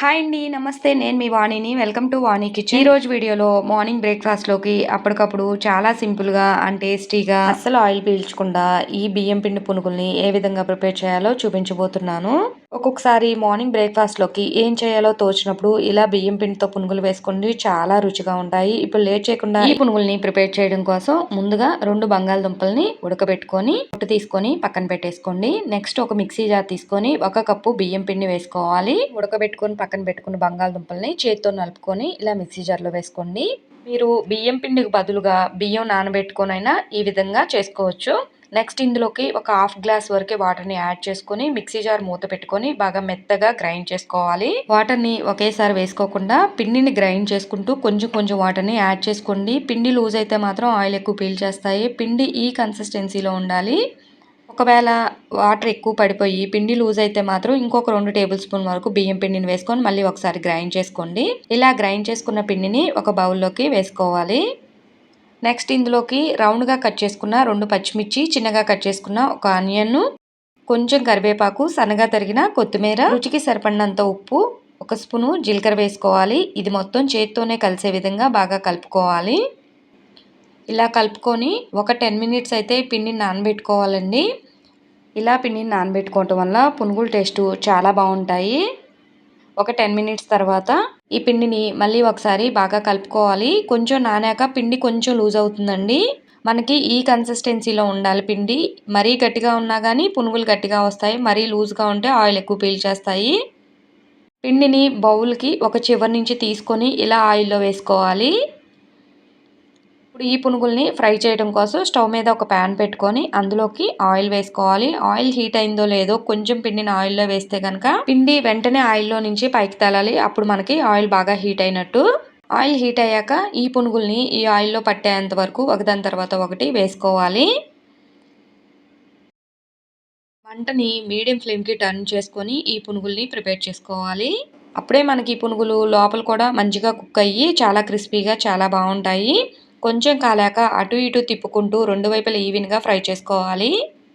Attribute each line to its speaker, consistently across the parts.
Speaker 1: Hi అండి నమస్తే. నేను మీ వాణిని. Welcome to Vani kitchen. ఈ రోజు వీడియోలో మార్నింగ్ బ్రేక్ఫాస్ట్లోకి అప్పటికప్పుడు చాలా సింపుల్గా అండ్ టేస్టీగా అస్సలు ఆయిల్ పీల్చకుండా ఈ బియ్యం పిండి పునుగుల్ని ఏ విధంగా ప్రిపేర్ చేయాలో చూపించబోతున్నాను. ఒక్కొక్కసారి మార్నింగ్ బ్రేక్ఫాస్ట్లోకి ఏం చేయాలో తోచినప్పుడు ఇలా బియ్యం పిండితో పునుగులు వేసుకోండి చాలా రుచిగా ఉంటాయి. ఇప్పుడు లేట్ చేయకుండా ఈ పునుగుల్ని ప్రిపేర్ చేయడం కోసం ముందుగా రెండు బంగాళదుంపల్ని ఉడకబెట్టుకొని పొట్టు తీసుకొని పక్కన పెట్టేసుకోండి. నెక్స్ట్ ఒక మిక్సీ జార్ తీసుకొని ఒక కప్పు బియ్యం పిండి వేసుకోవాలి. ఉడకబెట్టుకొని పక్కన పెట్టుకున్న బంగాళదుంపల్ని చేతితో నలుపుకొని ఇలా మిక్సీ జార్లో వేసుకోండి. మీరు బియ్యం పిండికి బదులుగా బియ్యం నానబెట్టుకొనైనా ఈ విధంగా చేసుకోవచ్చు. నెక్స్ట్ ఇందులోకి ఒక హాఫ్ గ్లాస్ వరకే వాటర్ని యాడ్ చేసుకొని మిక్సీ జార్ మూత పెట్టుకొని బాగా మెత్తగా గ్రైండ్ చేసుకోవాలి. వాటర్ని ఒకేసారి వేసుకోకుండా పిండిని గ్రైండ్ చేసుకుంటూ కొంచెం కొంచెం వాటర్ని యాడ్ చేసుకోండి. పిండి లూజ్ అయితే మాత్రం ఆయిల్ ఎక్కువ పీల్ చేస్తాయి. పిండి ఈ కన్సిస్టెన్సీలో ఉండాలి. ఒకవేళ వాటర్ ఎక్కువ పడిపోయి పిండి లూజ్ అయితే మాత్రం ఇంకొక రెండు టేబుల్ స్పూన్ వరకు బియ్యం పిండిని వేసుకొని మళ్ళీ ఒకసారి గ్రైండ్ చేసుకోండి. ఇలా గ్రైండ్ చేసుకున్న పిండిని ఒక బౌల్లోకి వేసుకోవాలి. నెక్స్ట్ ఇందులోకి రౌండ్గా కట్ చేసుకున్న రెండు పచ్చిమిర్చి చిన్నగా కట్ చేసుకున్న ఒక ఆనియన్ కొంచెం కరివేపాకు సన్నగా తరిగిన కొత్తిమీర రుచికి సరిపడినంత ఉప్పు ఒక స్పూను జీలకర్ర వేసుకోవాలి. ఇది మొత్తం చేతితోనే కలిసే విధంగా బాగా కలుపుకోవాలి. ఇలా కలుపుకొని ఒక టెన్ మినిట్స్ అయితే పిండిని నానబెట్టుకోవాలండి. ఇలా పిండిని నానబెట్టుకోవటం వల్ల పునుగుల టేస్ట్ చాలా బాగుంటాయి. ఒక టెన్ మినిట్స్ తర్వాత ఈ పిండిని మళ్ళీ ఒకసారి బాగా కలుపుకోవాలి. కొంచెం నానాక పిండి కొంచెం లూజ్ అవుతుందండి. మనకి ఈ కన్సిస్టెన్సీలో ఉండాలి పిండి. మరీ గట్టిగా ఉన్నా కానీ పునుగులు గట్టిగా వస్తాయి. మరీ లూజ్గా ఉంటే ఆయిల్ ఎక్కువ పీల్చేస్తాయి. పిండిని బౌల్కి ఒక చివరి నుంచి తీసుకొని ఇలా ఆయిల్లో వేసుకోవాలి. ఇప్పుడు ఈ పునుగుల్ని ఫ్రై చేయడం కోసం స్టవ్ మీద ఒక ప్యాన్ పెట్టుకొని అందులోకి ఆయిల్ వేసుకోవాలి. ఆయిల్ హీట్ అయిందో లేదో కొంచెం పిండిని ఆయిల్లో వేస్తే కనుక పిండి వెంటనే ఆయిల్లో నుంచి పైకి తేలాలి. అప్పుడు మనకి ఆయిల్ బాగా హీట్ అయినట్టు. ఆయిల్ హీట్ అయ్యాక ఈ పునుగుల్ని ఈ ఆయిల్లో పట్టేంత వరకు ఒకదాని తర్వాత ఒకటి వేసుకోవాలి. మంటని మీడియం ఫ్లేమ్కి టర్న్ చేసుకొని ఈ పునుగుల్ని ప్రిపేర్ చేసుకోవాలి. అప్పుడే మనకి ఈ పునుగులు లోపల కూడా మంచిగా కుక్ అయ్యి చాలా క్రిస్పీగా చాలా బాగుంటాయి. కొంచెం కాలాక అటు ఇటు తిప్పుకుంటూ రెండు వైపులా ఈవెన్గా ఫ్రై చేసుకోవాలి.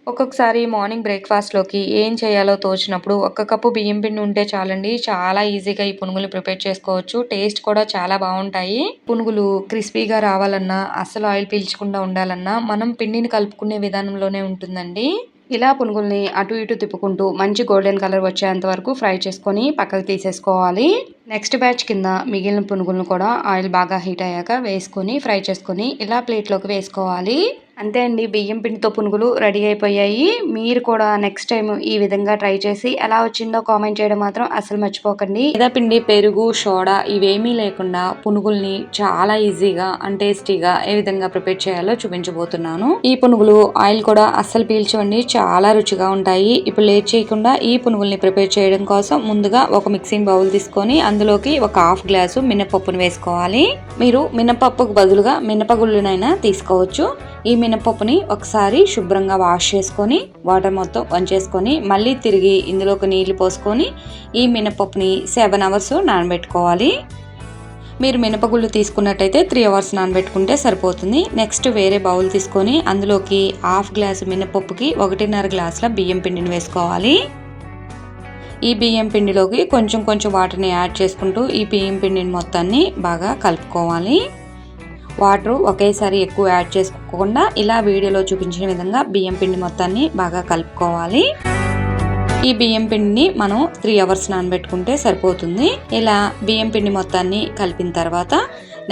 Speaker 1: ఒక్కొక్కసారి మార్నింగ్ బ్రేక్ఫాస్ట్లోకి ఏం చేయాలో తోచినప్పుడు ఒక్క కప్పు బియ్యం పిండి ఉంటే చాలండి. చాలా ఈజీగా ఈ పునుగులు ప్రిపేర్ చేసుకోవచ్చు. టేస్ట్ కూడా చాలా బాగుంటాయి. పునుగులు క్రిస్పీగా రావాలన్నా అస్సలు ఆయిల్ పీల్చకుండా ఉండాలన్నా మనం పిండిని కలుపుకునే విధానంలోనే ఉంటుందండి. ఇలా పునుగుల్ని అటు ఇటు తిప్పుకుంటూ మంచి గోల్డెన్ కలర్ వచ్చేంత వరకు ఫ్రై చేసుకొని పక్కకు తీసేసుకోవాలి. నెక్స్ట్ బ్యాచ్ కింద మిగిలిన పునుగులను కూడా ఆయిల్ బాగా హీట్ అయ్యాక వేసుకొని ఫ్రై చేసుకొని ఇలా ప్లేట్లోకి వేసుకోవాలి. అంతే అండి బియ్యం పిండితో పునుగులు రెడీ అయిపోయాయి. మీరు కూడా నెక్స్ట్ టైం ఈ విధంగా ట్రై చేసి ఎలా వచ్చిందో కామెంట్ చేయడం మాత్రం అసలు మర్చిపోకండి. ఇదా పిండి పెరుగు సోడా ఇవేమీ లేకుండా పునుగుల్ని చాలా ఈజీగా అండ్ టేస్టీగా ఏ విధంగా ప్రిపేర్ చేయాలో చూపించబోతున్నాను. ఈ పునుగులు ఆయిల్ కూడా అస్సలు పీల్చండి చాలా రుచిగా ఉంటాయి. ఇప్పుడు లేట్ చేయకుండా ఈ పునుగుల్ని ప్రిపేర్ చేయడం కోసం ముందుగా ఒక మిక్సింగ్ బౌల్ తీసుకొని అందులోకి ఒక హాఫ్ గ్లాసు మినపప్పును వేసుకోవాలి. మీరు మినపప్పుకు బదులుగా మినపగుళ్ళునైనా తీసుకోవచ్చు. ఈ మినపప్పుని ఒకసారి శుభ్రంగా వాష్ చేసుకొని వాటర్ మొత్తం వంచేసుకొని మళ్ళీ తిరిగి ఇందులోకి నీళ్ళు పోసుకొని ఈ మినపప్పుని సెవెన్ అవర్స్ నానబెట్టుకోవాలి. మీరు మినపగుళ్ళు తీసుకున్నట్టయితే త్రీ అవర్స్ నానబెట్టుకుంటే సరిపోతుంది. నెక్స్ట్ వేరే బౌల్ తీసుకొని అందులోకి హాఫ్ గ్లాసు మినపప్పుకి ఒకటిన్నర గ్లాసుల బియ్యం పిండిని వేసుకోవాలి. ఈ బియ్యం పిండిలోకి కొంచెం కొంచెం వాటర్ని యాడ్ చేసుకుంటూ ఈ బియ్యం పిండిని మొత్తాన్ని బాగా కలుపుకోవాలి. వాటర్ ఒకేసారి ఎక్కువ యాడ్ చేసుకోకుండా ఇలా వీడియోలో చూపించిన విధంగా బియ్యం పిండి మొత్తాన్ని బాగా కలుపుకోవాలి. ఈ బియ్యం పిండిని మనం త్రీ అవర్స్ నానబెట్టుకుంటే సరిపోతుంది. ఇలా బియ్యం పిండి మొత్తాన్ని కలిపిన తర్వాత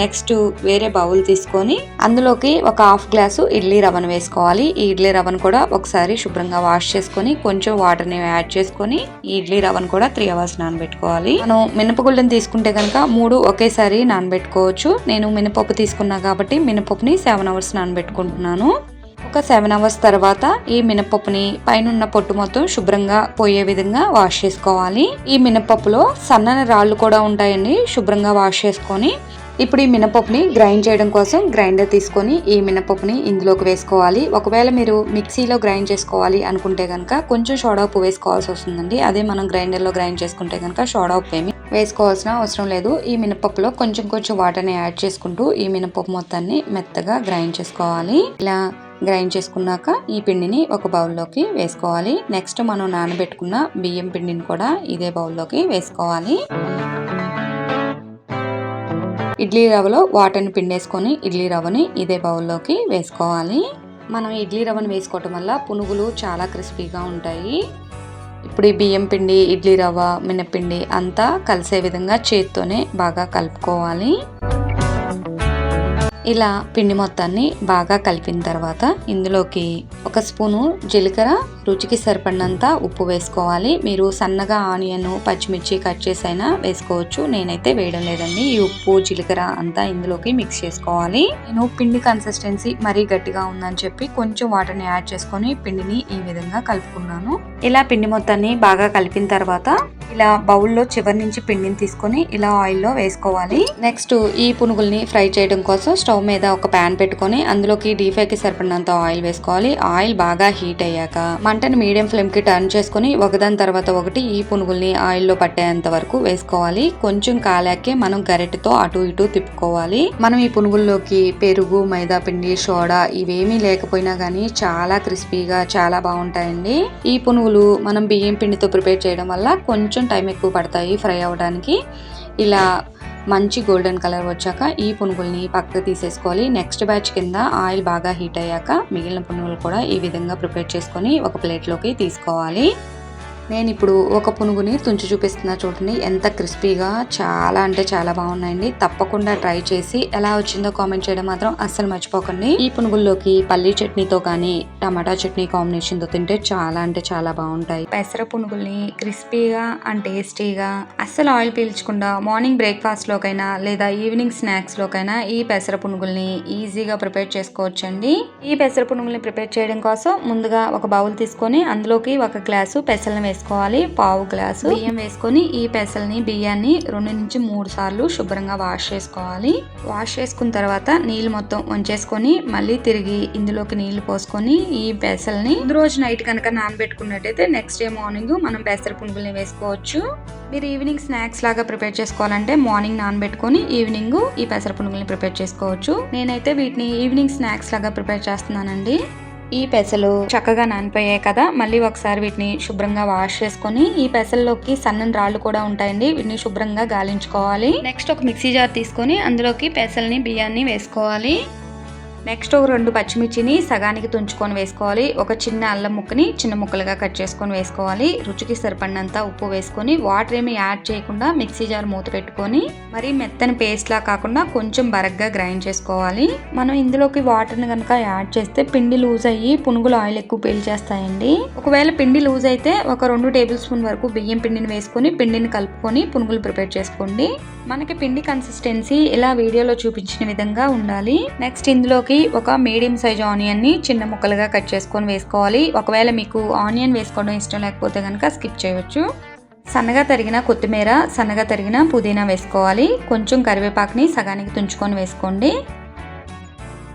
Speaker 1: నెక్స్ట్ వేరే బౌల్ తీసుకొని అందులోకి ఒక హాఫ్ గ్లాసు ఇడ్లీ రవ్వను వేసుకోవాలి. ఈ ఇడ్లీ రవ్వను కూడా ఒకసారి శుభ్రంగా వాష్ చేసుకొని కొంచెం వాటర్ని యాడ్ చేసుకొని ఈ ఇడ్లీ రవ్వను కూడా త్రీ అవర్స్ నానబెట్టుకోవాలి. మనం మినపగుళ్ళని తీసుకుంటే కనుక మూడు ఒకేసారి నానబెట్టుకోవచ్చు. నేను మినపప్పు తీసుకున్నా కాబట్టి మినపప్పుని సెవెన్ అవర్స్ నానబెట్టుకుంటున్నాను. ఒక సెవెన్ అవర్స్ తర్వాత ఈ మినపప్పుని పైన పొట్టు మొత్తం శుభ్రంగా పోయే విధంగా వాష్ చేసుకోవాలి. ఈ మినపప్పులో సన్నని రాళ్ళు కూడా ఉంటాయండి. శుభ్రంగా వాష్ చేసుకొని ఇప్పుడు ఈ మినపప్పుని గ్రైండ్ చేయడం కోసం గ్రైండర్ తీసుకొని ఈ మినపప్పుని ఇందులోకి వేసుకోవాలి. ఒకవేళ మీరు మిక్సీలో గ్రైండ్ చేసుకోవాలి అనుకుంటే కనుక కొంచెం సోడా ఉప్పు వేసుకోవాల్సి వస్తుందండి. అదే మనం గ్రైండర్లో గ్రైండ్ చేసుకుంటే కనుక సోడా ఉప్పు ఏమి వేసుకోవాల్సిన అవసరం లేదు. ఈ మినపప్పులో కొంచెం కొంచెం వాటర్ని యాడ్ చేసుకుంటూ ఈ మినపప్పు మొత్తాన్ని మెత్తగా గ్రైండ్ చేసుకోవాలి. ఇలా గ్రైండ్ చేసుకున్నాక ఈ పిండిని ఒక బౌల్లోకి వేసుకోవాలి. నెక్స్ట్ మనం నానబెట్టుకున్న బియ్యం పిండిని కూడా ఇదే బౌల్లోకి వేసుకోవాలి. ఇడ్లీ రవ్వలో వాటర్ని పిండేసుకొని ఇడ్లీ రవ్వని ఇదే బౌల్లోకి వేసుకోవాలి. మనం ఇడ్లీ రవ్వను వేసుకోవటం వల్ల పునుగులు చాలా క్రిస్పీగా ఉంటాయి. ఇప్పుడు ఈ బియ్యం పిండి ఇడ్లీ రవ్వ మినపిండి అంతా కలిసే విధంగా చేత్తోనే బాగా కలుపుకోవాలి. ఇలా పిండి మొత్తాన్ని బాగా కలిపిన తర్వాత ఇందులోకి ఒక స్పూను జీలకర్ర రుచికి సరిపడినంత ఉప్పు వేసుకోవాలి. మీరు సన్నగా ఆనియన్ పచ్చిమిర్చి కట్ చేసైనా వేసుకోవచ్చు. నేనైతే వేయడం లేదండి. ఈ ఉప్పు జీలకర్ర అంతా ఇందులోకి మిక్స్ చేసుకోవాలి. నేను పిండి కన్సిస్టెన్సీ మరీ గట్టిగా ఉందని చెప్పి కొంచెం వాటర్ని యాడ్ చేసుకొని పిండిని ఈ విధంగా కలుపుకున్నాను. ఇలా పిండి మొత్తాన్ని బాగా కలిపిన తర్వాత ఇలా బౌల్లో చివరి నుంచి పిండిని తీసుకొని ఇలా ఆయిల్లో వేసుకోవాలి. నెక్స్ట్ ఈ పునుగుల్ని ఫ్రై చేయడం కోసం స్టవ్ మీద ఒక ప్యాన్ పెట్టుకొని అందులోకి డీప్ ఫ్రైకి సరిపడినంత ఆయిల్ వేసుకోవాలి. ఆయిల్ బాగా హీట్ అయ్యాక మంటని మీడియం ఫ్లేమ్కి టర్న్ చేసుకొని ఒకదాని తర్వాత ఒకటి ఈ పునుగుల్ని ఆయిల్లో పట్టేంత వరకు వేసుకోవాలి. కొంచెం కాలాకే మనం గరిటెతో అటు ఇటు తిప్పుకోవాలి. మనం ఈ పునుగుల్లోకి పెరుగు మైదా పిండి సోడా ఇవేమీ లేకపోయినా కానీ చాలా క్రిస్పీగా చాలా బాగుంటాయండి. ఈ పునుగులు మనం బియ్యం పిండితో ప్రిపేర్ చేయడం వల్ల కొంచెం టైం ఎక్కువ పడతాయి ఫ్రై అవ్వడానికి. ఇలా మంచి గోల్డెన్ కలర్ వచ్చాక ఈ పునుగుల్ని పక్కకు తీసేసుకోవాలి. నెక్స్ట్ బ్యాచ్ కింద ఆయిల్ బాగా హీట్ అయ్యాక మిగిలిన పునుగులు కూడా ఈ విధంగా ప్రిపేర్ చేసుకొని ఒక ప్లేట్లోకి తీసుకోవాలి. నేను ఇప్పుడు ఒక పునుగుని తుంచి చూపిస్తున్నా చూడండి. ఎంత క్రిస్పీగా చాలా అంటే చాలా బాగున్నాయండి. తప్పకుండా ట్రై చేసి ఎలా వచ్చిందో కామెంట్ చేయడం మాత్రం అస్సలు మర్చిపోకండి. ఈ పునుగుల్లోకి పల్లీ చట్నీతో కానీ టమాటా చట్నీ కాంబినేషన్తో తింటే చాలా అంటే చాలా బాగుంటాయి. పెసర పునుగుల్ని క్రిస్పీగా అండ్ టేస్టీగా అస్సలు ఆయిల్ పీల్చకుండా మార్నింగ్ బ్రేక్ఫాస్ట్ లోకైనా లేదా ఈవినింగ్ స్నాక్స్ లోకైనా ఈ పెసర పునుగుల్ని ఈజీగా ప్రిపేర్ చేసుకోవచ్చండి. ఈ పెసర పునుగుల్ని ప్రిపేర్ చేయడం కోసం ముందుగా ఒక బౌల్ తీసుకొని అందులోకి ఒక గ్లాసు పెసలను వేసుకోవాలి. పావు గ్లాసు బియ్యం వేసుకొని ఈ పెసల్ని బియ్యాన్ని రెండు నుంచి మూడు సార్లు శుభ్రంగా వాష్ చేసుకోవాలి. వాష్ చేసుకున్న తర్వాత నీళ్ళు మొత్తం వంచేసుకొని మళ్ళీ తిరిగి ఇందులోకి నీళ్ళు పోసుకొని ఈ పెసల్ని ముందు రోజు నైట్ కనుక నానబెట్టుకున్నట్టయితే నెక్స్ట్ డే మార్నింగ్ మనం పెసర పునుగుల్ని వేసుకోవచ్చు. మీరు ఈవినింగ్ స్నాక్స్ లాగా ప్రిపేర్ చేసుకోవాలంటే మార్నింగ్ నానబెట్టుకొని ఈవినింగ్ ఈ పెసర పునుగుల్ని ప్రిపేర్ చేసుకోవచ్చు. నేనైతే వీటిని ఈవినింగ్ స్నాక్స్ లాగా ప్రిపేర్ చేస్తున్నానండి. ఈ పెసలు చక్కగా నానిపోయాయి కదా మళ్ళీ ఒకసారి వీటిని శుభ్రంగా వాష్ చేసుకొని ఈ పెసల్లోకి సన్నని రాళ్ళు కూడా ఉంటాయండి వీటిని శుభ్రంగా గాలించుకోవాలి. నెక్స్ట్ ఒక మిక్సీ జార్ తీసుకొని అందులోకి పెసల్ని బియ్యాన్ని వేసుకోవాలి. నెక్స్ట్ ఒక రెండు పచ్చిమిర్చిని సగానికి తుంచుకొని వేసుకోవాలి. ఒక చిన్న అల్లం ముక్కని చిన్న ముక్కలుగా కట్ చేసుకొని వేసుకోవాలి. రుచికి సరిపడినంత ఉప్పు వేసుకొని వాటర్ ఏమి యాడ్ చేయకుండా మిక్సీ జార్ మూత పెట్టుకొని మరి మెత్తని పేస్ట్ లా కాకుండా కొంచెం బరగ్గా గ్రైండ్ చేసుకోవాలి. మనం ఇందులోకి వాటర్ని కనుక యాడ్ చేస్తే పిండి లూజ్ అయ్యి పునుగులు ఆయిల్ ఎక్కువ పీల్చేస్తాయండి. ఒకవేళ పిండి లూజ్ అయితే ఒక రెండు టేబుల్ స్పూన్ వరకు బియ్యం పిండిని వేసుకొని పిండిని కలుపుకొని పునుగులు ప్రిపేర్ చేసుకోండి. మనకి పిండి కన్సిస్టెన్సీ ఇలా వీడియోలో చూపించిన విధంగా ఉండాలి. నెక్స్ట్ ఇందులోకి ఒక మీడియం సైజ్ ఆనియన్ని చిన్న ముక్కలుగా కట్ చేసుకొని వేసుకోవాలి. ఒకవేళ మీకు ఆనియన్ వేసుకోవడం ఇష్టం లేకపోతే కనుక స్కిప్ చేయవచ్చు. సన్నగా తరిగిన కొత్తిమీర సన్నగా తరిగిన పుదీనా వేసుకోవాలి. కొంచెం కరివేపాకుని సగానికి తుంచుకొని వేసుకోండి.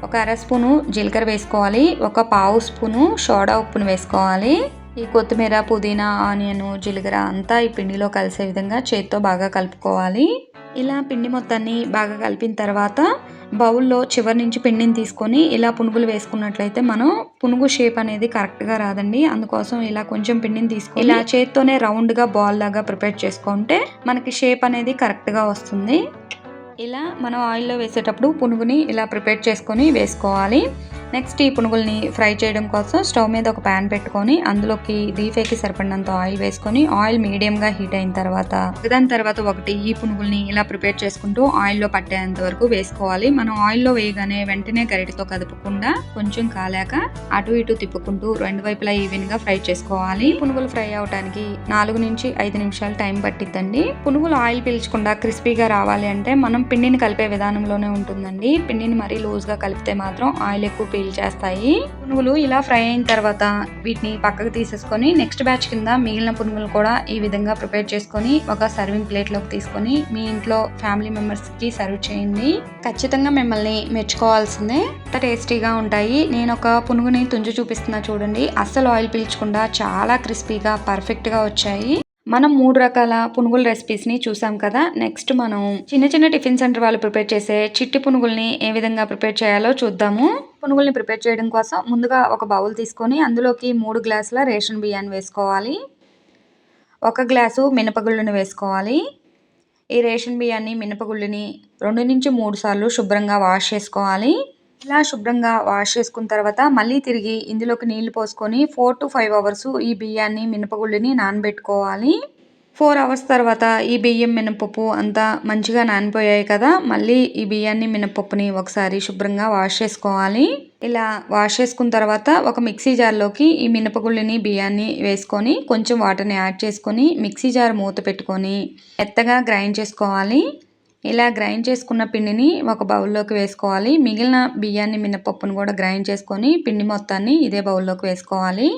Speaker 1: ఒక అర స్పూను జీలకర్ర వేసుకోవాలి. ఒక పావు స్పూను సోడా ఉప్పును వేసుకోవాలి. ఈ కొత్తిమీర పుదీనా ఆనియన్ జీలకర్ర అంతా ఈ పిండిలో కలిసే విధంగా చేత్తో బాగా కలుపుకోవాలి. ఇలా పిండి మొత్తాన్ని బాగా కలిపిన తర్వాత బౌల్లో చివరి నుంచి పిండిని తీసుకొని ఇలా పునుగులు వేసుకున్నట్లయితే మనం పునుగు షేప్ అనేది కరెక్ట్గా రాదండి. అందుకోసం ఇలా కొంచెం పిండిని తీసుకొని ఇలా చేత్తోనే రౌండ్గా బాల్ లాగా ప్రిపేర్ చేసుకుంటే మనకి షేప్ అనేది కరెక్ట్గా వస్తుంది. ఇలా మనం ఆయిల్లో వేసేటప్పుడు పునుగుని ఇలా ప్రిపేర్ చేసుకొని వేసుకోవాలి. నెక్స్ట్ ఈ పునుగుల్ని ఫ్రై చేయడం కోసం స్టవ్ మీద ఒక ప్యాన్ పెట్టుకొని అందులోకి దీఫేకి సరిపడినంత ఆయిల్ వేసుకొని ఆయిల్ మీడియంగా హీట్ అయిన తర్వాత దాని తర్వాత ఒకటి ఈ పునుగుల్ని ఇలా ప్రిపేర్ చేసుకుంటూ ఆయిల్లో పట్టేంత వరకు వేసుకోవాలి. మనం ఆయిల్లో వేయగానే వెంటనే గరిటతో కదపకుండా కొంచెం కాలాక అటు ఇటు తిప్పుకుంటూ రెండు వైపులా ఈవెన్గా ఫ్రై చేసుకోవాలి. పునుగులు ఫ్రై అవడానికి నాలుగు నుంచి ఐదు నిమిషాలు టైం పట్టిద్దండి. పునుగులు ఆయిల్ పీల్చకుండా క్రిస్పీగా రావాలి అంటే మనం పిండిని కలిపే విధానంలోనే ఉంటుందండి. పిండిని మరీ లూజ్గా కలిపితే మాత్రం ఆయిల్ ఎక్కువ పీల్ చేస్తాయి. పునుగులు ఇలా ఫ్రై అయిన తర్వాత వీటిని పక్కకు తీసేసుకొని నెక్స్ట్ బ్యాచ్ కింద మిగిలిన పునుగులు కూడా ఈ విధంగా ప్రిపేర్ చేసుకొని ఒక సర్వింగ్ ప్లేట్లోకి తీసుకొని మీ ఇంట్లో ఫ్యామిలీ మెంబర్స్కి సర్వ్ చేయండి. ఖచ్చితంగా మిమ్మల్ని మెచ్చుకోవాల్సిందే. ఎంత టేస్టీగా ఉంటాయి. నేను ఒక పునుగుని తుంజు చూపిస్తున్నా చూడండి. అస్సలు ఆయిల్ పీల్చకుండా చాలా క్రిస్పీగా పర్ఫెక్ట్గా వచ్చాయి. మనం మూడు రకాల పునుగుల రెసిపీస్ని చూసాం కదా. నెక్స్ట్ మనం చిన్న చిన్న టిఫిన్ సెంటర్ వాళ్ళు ప్రిపేర్ చేసే చిట్టి పునుగుల్ని ఏ విధంగా ప్రిపేర్ చేయాలో చూద్దాము. పునుగుల్ని ప్రిపేర్ చేయడం కోసం ముందుగా ఒక బౌల్ తీసుకొని అందులోకి మూడు గ్లాసుల రేషన్ బియ్యాన్ని వేసుకోవాలి. ఒక గ్లాసు మినపగుళ్ళని వేసుకోవాలి. ఈ రేషన్ బియ్యాన్ని మినపగుళ్ళని రెండు నుంచి మూడు సార్లు శుభ్రంగా వాష్ చేసుకోవాలి. ఇలా శుభ్రంగా వాష్ చేసుకున్న తర్వాత మళ్ళీ తిరిగి ఇందులోకి నీళ్ళు పోసుకొని ఫోర్ టు ఫైవ్ అవర్స్ ఈ బియ్యాన్ని మినపగుళ్ళని నానబెట్టుకోవాలి. ఫోర్ అవర్స్ తర్వాత ఈ బియ్యం మినపప్పు అంతా మంచిగా నానిపోయాయి కదా మళ్ళీ ఈ బియ్యాన్ని మినపప్పుని ఒకసారి శుభ్రంగా వాష్ చేసుకోవాలి. ఇలా వాష్ చేసుకున్న తర్వాత ఒక మిక్సీ జార్లోకి ఈ మినపగుళ్ళని బియ్యాన్ని వేసుకొని కొంచెం వాటర్ని యాడ్ చేసుకొని మిక్సీ జార్ మూత పెట్టుకొని మెత్తగా గ్రైండ్ చేసుకోవాలి. ఇలా గ్రైండ్ చేసుకున్న పిండిని ఒక బౌల్లోకి వేసుకోవాలి. మిగిలిన బియ్యాన్ని మినపప్పును కూడా గ్రైండ్ చేసుకొని పిండి మొత్తాన్ని ఇదే బౌల్లోకి వేసుకోవాలి.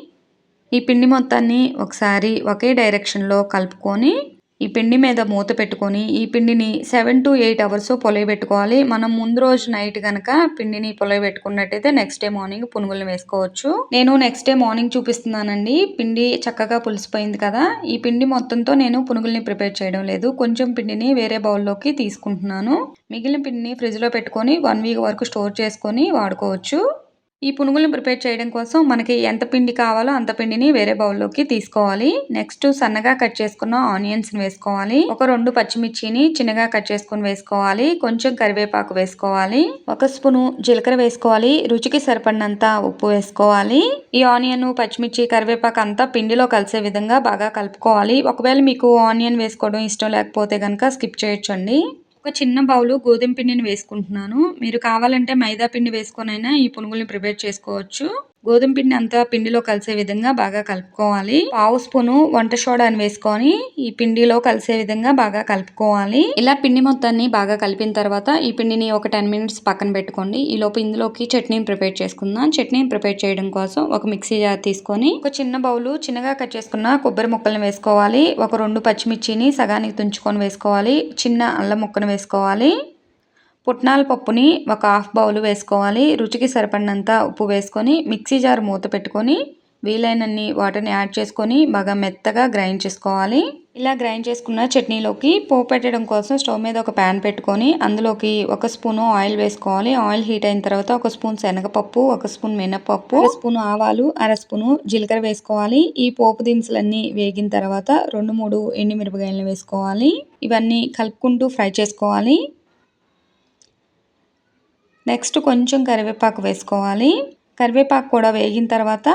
Speaker 1: ఈ పిండి మొత్తాన్ని ఒకసారి ఒకే డైరెక్షన్లో కలుపుకొని ఈ పిండి మీద మూత పెట్టుకొని ఈ పిండిని సెవెన్ టు ఎయిట్ అవర్స్ పెట్టుకోవాలి. మనం ముందు రోజు నైట్ కనుక పిండిని పెట్టుకున్నట్టయితే నెక్స్ట్ డే మార్నింగ్ పునుగులు వేసుకోవచ్చు. నేను నెక్స్ట్ డే మార్నింగ్ చూపిస్తున్నానండి. పిండి చక్కగా పులిసిపోయింది కదా. ఈ పిండి మొత్తంతో నేను పునుగుల్ని ప్రిపేర్ చేయడం లేదు. కొంచెం పిండిని వేరే బౌల్లోకి తీసుకుంటున్నాను. మిగిలిన పిండిని ఫ్రిడ్జ్లో పెట్టుకొని వన్ వీక్ వరకు స్టోర్ చేసుకొని వాడుకోవచ్చు. ఈ పునుగులను ప్రిపేర్ చేయడం కోసం మనకి ఎంత పిండి కావాలో అంత పిండిని వేరే బౌల్లోకి తీసుకోవాలి. నెక్స్ట్ సన్నగా కట్ చేసుకున్న ఆనియన్స్ని వేసుకోవాలి. ఒక రెండు పచ్చిమిర్చిని చిన్నగా కట్ చేసుకుని వేసుకోవాలి. కొంచెం కరివేపాకు వేసుకోవాలి. ఒక స్పూను జీలకర్ర వేసుకోవాలి. రుచికి సరిపడినంత ఉప్పు వేసుకోవాలి. ఈ ఆనియన్ పచ్చిమిర్చి కరివేపాకు అంతా పిండిలో కలిసే విధంగా బాగా కలుపుకోవాలి. ఒకవేళ మీకు ఆనియన్ వేసుకోవడం ఇష్టం లేకపోతే కనుక స్కిప్ చేయొచ్చండి. ఒక చిన్న బౌలు గోధుమ పిండిని వేసుకుంటున్నాను. మీరు కావాలంటే మైదా పిండి వేసుకొనైనా ఈ పునుగుల్ని ప్రిపేర్ చేసుకోవచ్చు. గోధుమ పిండి అంతా పిండిలో కలిసే విధంగా బాగా కలుపుకోవాలి. పావు స్పూను వంట సోడాని వేసుకొని ఈ పిండిలో కలిసే విధంగా బాగా కలుపుకోవాలి. ఇలా పిండి మొత్తాన్ని బాగా కలిపిన తర్వాత ఈ పిండిని ఒక టెన్ మినిట్స్ పక్కన పెట్టుకోండి. ఈ లోపు ఇందులోకి చట్నీని ప్రిపేర్ చేసుకుందాం. చట్నీని ప్రిపేర్ చేయడం కోసం ఒక మిక్సీ జార్ తీసుకొని ఒక చిన్న బౌలు చిన్నగా కట్ చేసుకున్న కొబ్బరి ముక్కలను వేసుకోవాలి. ఒక రెండు పచ్చిమిర్చిని సగానికి తుంచుకొని వేసుకోవాలి. చిన్న అల్లం ముక్కను వేసుకోవాలి. పుట్నాల పప్పుని ఒక హాఫ్ బౌల్ వేసుకోవాలి. రుచికి సరిపడినంత ఉప్పు వేసుకొని మిక్సీ జార్ మూత పెట్టుకొని వీలైనన్ని వాటర్ని యాడ్ చేసుకొని బాగా మెత్తగా గ్రైండ్ చేసుకోవాలి. ఇలా గ్రైండ్ చేసుకున్న చట్నీలోకి పోపు పెట్టడం కోసం స్టవ్ మీద ఒక ప్యాన్ పెట్టుకొని అందులోకి ఒక స్పూను ఆయిల్ వేసుకోవాలి. ఆయిల్ హీట్ అయిన తర్వాత ఒక స్పూన్ శనగపప్పు ఒక స్పూన్ మినపప్పు ఒక స్పూన్ ఆవాలు అర స్పూను జీలకర్ర వేసుకోవాలి. ఈ పోపు దినుసులన్నీ వేగిన తర్వాత రెండు మూడు ఎండుమిరపకాయలను వేసుకోవాలి. ఇవన్నీ కలుపుకుంటూ ఫ్రై చేసుకోవాలి. నెక్స్ట్ కొంచెం కరివేపాకు వేసుకోవాలి. కరివేపాకు కూడా వేగిన తర్వాత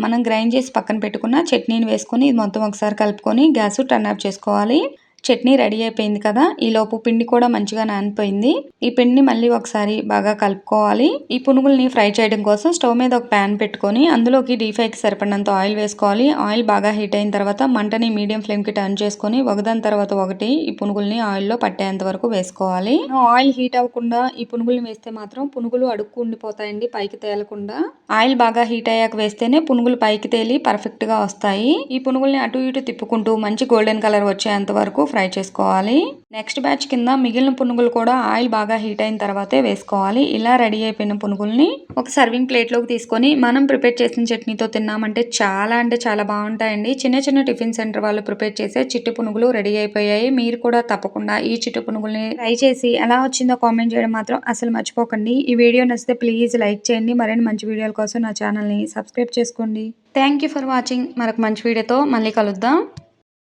Speaker 1: మనం గ్రైండ్ చేసి పక్కన పెట్టుకున్న చట్నీని వేసుకొని ఇది మొత్తం ఒకసారి కలుపుకొని గ్యాస్ టర్న్ ఆఫ్ చేసుకోవాలి. చట్నీ రెడీ అయిపోయింది కదా ఈ లోపు పిండి కూడా మంచిగా నానిపోయింది. ఈ పిండిని మళ్ళీ ఒకసారి బాగా కలుపుకోవాలి. ఈ పునుగుల్ని ఫ్రై చేయడం కోసం స్టవ్ మీద ఒక ప్యాన్ పెట్టుకొని అందులోకి డీ ఫ్రైకి సరిపడినంత ఆయిల్ వేసుకోవాలి. ఆయిల్ బాగా హీట్ అయిన తర్వాత మంటని మీడియం ఫ్లేమ్కి టర్న్ చేసుకొని ఒకదాని తర్వాత ఒకటి ఈ పునుగుల్ని ఆయిల్లో పట్టేంత వరకు వేసుకోవాలి. ఆయిల్ హీట్ అవ్వకుండా ఈ పునుగుల్ని వేస్తే మాత్రం పునుగులు అడుక్కు ఉండిపోతాయండి పైకి తేలకుండా. ఆయిల్ బాగా హీట్ అయ్యాక వేస్తేనే పునుగులు పైకి తేలి పర్ఫెక్ట్గా వస్తాయి. ఈ పునుగుల్ని అటు ఇటు తిప్పుకుంటూ మంచి గోల్డెన్ కలర్ వచ్చేంత వరకు ఫ్రై చేసుకోవాలి. నెక్స్ట్ బ్యాచ్ కింద మిగిలిన పునుగులు కూడా ఆయిల్ బాగా హీట్ అయిన తర్వాతే వేసుకోవాలి. ఇలా రెడీ అయిపోయిన పునుగుల్ని ఒక సర్వింగ్ ప్లేట్లోకి తీసుకొని మనం ప్రిపేర్ చేసిన చట్నీతో తిన్నామంటే చాలా అంటే చాలా బాగుంటాయండి. చిన్న చిన్న టిఫిన్ సెంటర్ వాళ్ళు ప్రిపేర్ చేసే చిట్టి పునుగులు రెడీ అయిపోయాయి. మీరు కూడా తప్పకుండా ఈ చిట్టి పునుగుల్ని ట్రై చేసి ఎలా వచ్చిందో కామెంట్ చేయడం మాత్రం అసలు మర్చిపోకండి. ఈ వీడియో నచ్చితే ప్లీజ్ లైక్ చేయండి. మరిన్ని మంచి వీడియోల కోసం నా ఛానల్ని సబ్స్క్రైబ్ చేసుకోండి. Thank you for watching. మరొక మంచి వీడియోతో మళ్ళీ కలుద్దాం.